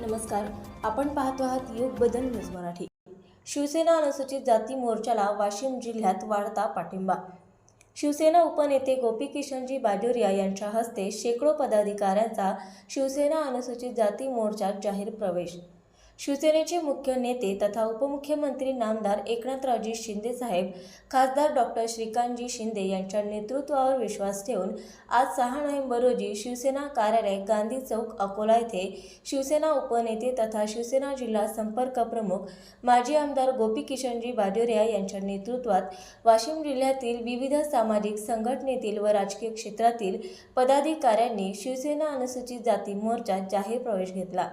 नमस्कार. आपण पाहतो आहात युग बदल न्यूज मराठी. शिवसेना अनुसूचित जाती मोर्चाला वाशिम जिल्ह्यात वाढता पाठिंबा. शिवसेना उपनेते गोपी किशनजी बाजोरिया यांच्या हस्ते शेकडो पदाधिकाऱ्यांचा शिवसेना अनुसूचित जाती मोर्चात जाहीर प्रवेश. शिवसेनेचे मुख्य नेते तथा उपमुख्यमंत्री नामदार एकनाथरावजी शिंदे साहेब खासदार डॉक्टर श्रीकांतजी शिंदे यांच्या नेतृत्वावर विश्वास ठेवून आज सहा नोव्हेंबर रोजी शिवसेना कार्यालय गांधी चौक अकोला येथे शिवसेना उपनेते तथा शिवसेना जिल्हा संपर्क प्रमुख माजी आमदार गोपी किशनजी बाजोरिया यांच्या नेतृत्वात वाशिम जिल्ह्यातील विविध सामाजिक संघटनेतील व राजकीय क्षेत्रातील पदाधिकाऱ्यांनी शिवसेना अनुसूचित जाती मोर्चात जाहीर प्रवेश घेतला.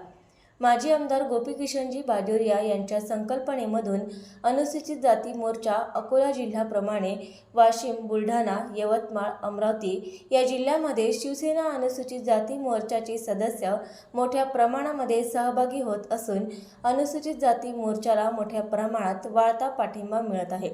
माजी आमदार गोपीकिशनजी बाजोरिया यांच्या संकल्पनेमधून अनुसूचित जाती मोर्चा अकोला जिल्ह्याप्रमाणे वाशिम बुलढाणा यवतमाळ अमरावती या जिल्ह्यामध्ये शिवसेना अनुसूचित जाती मोर्चाचे सदस्य मोठ्या प्रमाणामध्ये सहभागी होत असून अनुसूचित जाती मोर्चाला मोठ्या प्रमाणात वाढता पाठिंबा मिळत आहे.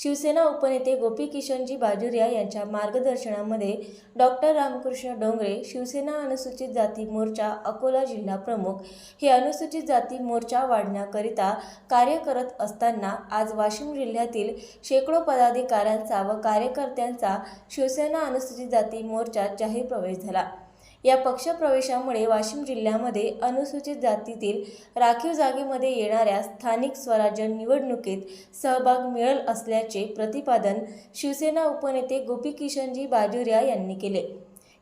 शिवसेना उपनेते गोपी किशनजी बाजुरिया यांच्या मार्गदर्शनामध्ये डॉक्टर रामकृष्ण डोंगरे शिवसेना अनुसूचित जाती मोर्चा अकोला जिल्हा प्रमुख हे अनुसूचित जाती मोर्चा वाढण्याकरिता कार्य करत असताना आज वाशिम जिल्ह्यातील शेकडो पदाधिकाऱ्यांचा व कार्यकर्त्यांचा शिवसेना अनुसूचित जाती मोर्चात जाहीर प्रवेश झाला. या पक्षप्रवेशामुळे वाशिम जिल्ह्यामध्ये अनुसूचित जातीतील राखीव जागेमध्ये येणाऱ्या स्थानिक स्वराज्य निवडणुकीत सहभाग मिळेल असल्याचे प्रतिपादन शिवसेना उपनेते गोपीकिशनजी बाजुरिया यांनी केले.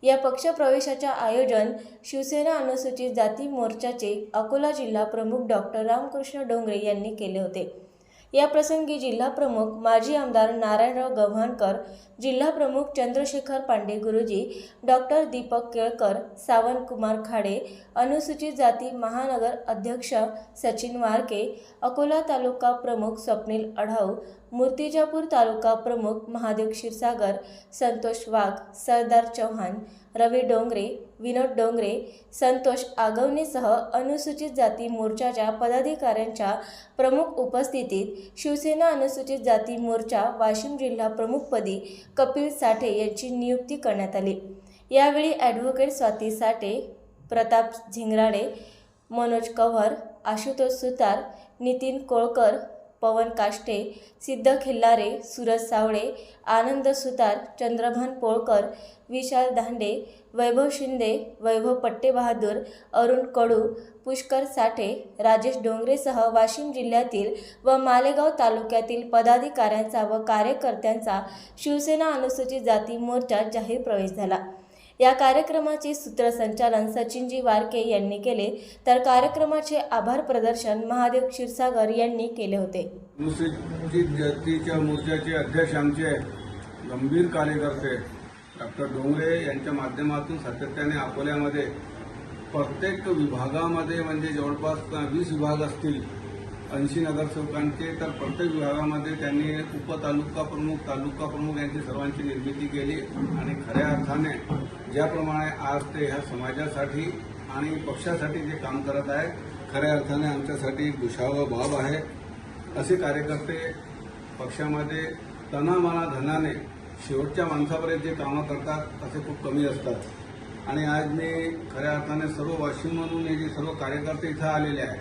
या पक्षप्रवेशाचे आयोजन शिवसेना अनुसूचित जाती मोर्चाचे अकोला जिल्हा प्रमुख डॉक्टर रामकृष्ण डोंगरे यांनी केले होते. या प्रसंगी जिल्हा प्रमुख माजी आमदार नारायणराव गव्हाणकर जिल्हा प्रमुख चंद्रशेखर पांडे गुरुजी डॉक्टर दीपक केळकर सावंत कुमार खाडे अनुसूचित जाती महानगर अध्यक्ष सचिन वारके अकोला तालुका प्रमुख स्वप्नील अढाऊ मूर्तिजापूर तालुका प्रमुख महादेव क्षीरसागर संतोष वाघ सरदार चव्हाण रवी डोंगरे विनोद डोंगरे संतोष आगवणेसह अनुसूचित जाती मोर्चाच्या पदाधिकाऱ्यांच्या प्रमुख उपस्थितीत शिवसेना अनुसूचित जाती मोर्चा वाशिम जिल्हा प्रमुखपदी कपिल साठे यांची नियुक्ती करण्यात आली. यावेळी ॲडव्होकेट स्वाती साठे प्रताप झिंगराडे मनोज कव्हर आशुतोष सुतार नितीन कोळकर पवन काष्टे सिद्ध खिल्लारे सूरज सावळे आनंद सुतार चंद्रभान पोळकर विशाल दांडे वैभव शिंदे वैभव पट्टेबहादूर अरुण कडू पुष्कर साठे राजेश डोंगरेसह वाशिम जिल्ह्यातील व मालेगाव तालुक्यातील पदाधिकाऱ्यांचा व कार्यकर्त्यांचा शिवसेना अनुसूचित जाती मोर्चात जाहीर प्रवेश झाला. या कार्यक्रमाचे सूत्रसंचालन सचिनजी वारके यांनी केले. तर कार्यक्रमाचे आभार प्रदर्शन महादेव क्षीरसागर यांनी केले होते. अनुसूचित जातीच्या मोर्चाचे अध्यक्ष आमचे गंभीर कार्यकर्ते डॉक्टर डोंगरे यांच्या माध्यमातून सातत्याने अकोल्यामध्ये प्रत्येक विभागामध्ये म्हणजे जवळपास वीस विभाग असतील. ऐंशी नगरसेवकांचे तर प्रत्येक विभागामध्ये त्यांनी उपतालुका प्रमुख तालुका प्रमुख यांची सर्वांची निर्मिती केली आणि खऱ्या अर्थाने ज्याप्रमाणे आज ते ह्या समाजासाठी आणि पक्षासाठी जे काम करत आहे खऱ्या अर्थाने आमच्यासाठी दुशावं बाब आहे. असे कार्यकर्ते पक्षामध्ये तनामाना धनाने शेवटच्या माणसापर्यंत जे कामं करतात असे खूप कमी असतात. आणि आज मी खऱ्या अर्थाने सर्व वाशिम म्हणून हे जे सर्व कार्यकर्ते इथं आलेले आहेत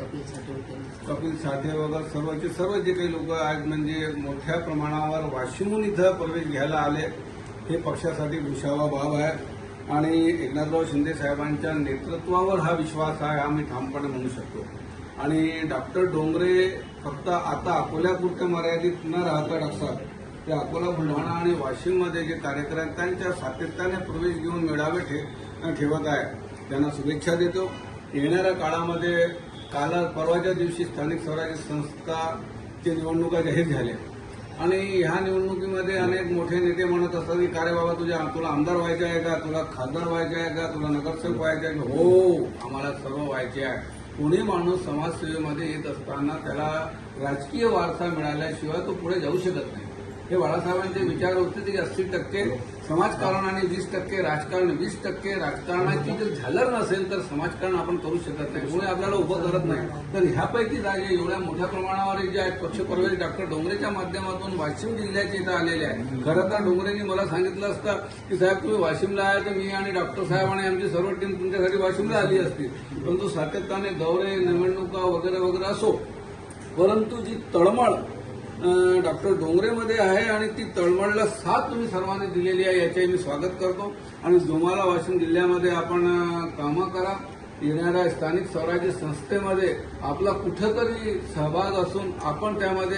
कपिल साठे वगैरे सर्वचे सर्व जे काही लोक आज म्हणजे मोठ्या प्रमाणावर वाशिमहून इथं प्रवेश घ्यायला आले हे पक्षासाठी भुशावा बाब आहे. आणि एकनाथराव शिंदे साहेबांच्या नेतृत्वावर हा विश्वास आहे हा मी ठामपणे म्हणू शकतो. आणि डॉक्टर डोंगरे फक्त आता अकोल्यापुरते मर्यादित न राहता डॉक्टर ते अकोला बुलढाणा आणि वाशिममध्ये जे कार्यकर्त्यांच्या सातत्याने प्रवेश घेऊन मेळावे ठे ठेवत आहे. त्यांना शुभेच्छा देतो. येणाऱ्या काळामध्ये काल परवाच्या दिवशी स्थानिक स्वराज्य संस्थाची निवडणुका जाहीर झाल्या. आणि ह्या निवडणुकीमध्ये अनेक मोठे नेते म्हणत असतात की का बाबा तुझ्या तुला आमदार व्हायचे आहे का? तुला खासदार व्हायचे आहे का? तुला नगरसेवक व्हायचे आहे का? हो आम्हाला सर्व व्हायचे आहे. कोणी माणूस समाजसेवेमध्ये येत असताना त्याला राजकीय वारसा मिळाल्याशिवाय तो पुढे जाऊ शकत नाही. हे बाळासाहेबांचे विचार होते की अस्सी टक्के समाजकारण आणि वीस टक्के राजकारण वीस टक्के राजकारणाची जर झालर नसेल तर समाजकारण आपण करू शकत नाही. कोणी आपल्याला उभं करत नाही. तर ह्यापैकी जागे एवढ्या मोठ्या प्रमाणावर जे आहेत पक्षप्रवेश डॉक्टर डोंगरेच्या माध्यमातून वाशिम जिल्ह्याचे इथं आलेले आहे खरं तर डोंगरेंनी मला सांगितलं असतं की साहेब तुम्ही वाशिमला आहे तर मी आणि डॉक्टर साहेब आणि आमची सर्व टीम तुमच्यासाठी वाशिमला आली असती. परंतु सातत्याने दौरे निवडणुका वगैरे वगैरे असो परंतु जी तळमळ डॉक्टर डोंगरेमध्ये आहे आणि ती तळमळला साथ तुम्ही सर्वांनी दिलेली आहे याचे मी स्वागत करतो. आणि जोमाला वाशिम जिल्ह्यामध्ये आपण कामं करा. येणाऱ्या स्थानिक स्वराज्य संस्थेमध्ये आपला कुठंतरी सहभाग असून आपण त्यामध्ये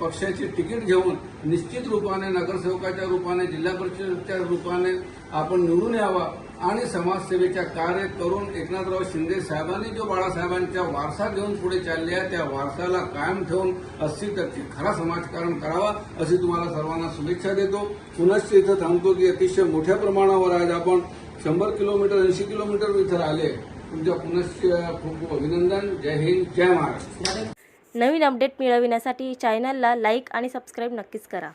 पक्षाची तिकीट घेऊन निश्चित रूपाने नगरसेवकाच्या रूपाने जिल्हा परिषदेच्या रूपाने आपण निवडून यावा. आणि समाजसेवेच्या कार्य करून एकनाथराव शिंदे साहेबांनी जो बाळासाहेबांच्या वारसा घेऊन पुढे चालले आहे त्या वारसाला कायम ठेवून अस्सी टक्के खरा समाजकारण करावा अशी तुम्हाला सर्वांना शुभेच्छा देतो. पुनश्च इथं थांबतो की अतिशय मोठ्या प्रमाणावर आज आपण शंभर किलोमीटर ऐंशी किलोमीटर इथं आले तुमच्या पुनश्च खूप खूप अभिनंदन. जय हिंद जय महाराष्ट्र. नवीन अपडेट मिळविण्यासाठी चॅनलला लाईक आणि सबस्क्राईब नक्कीच करा.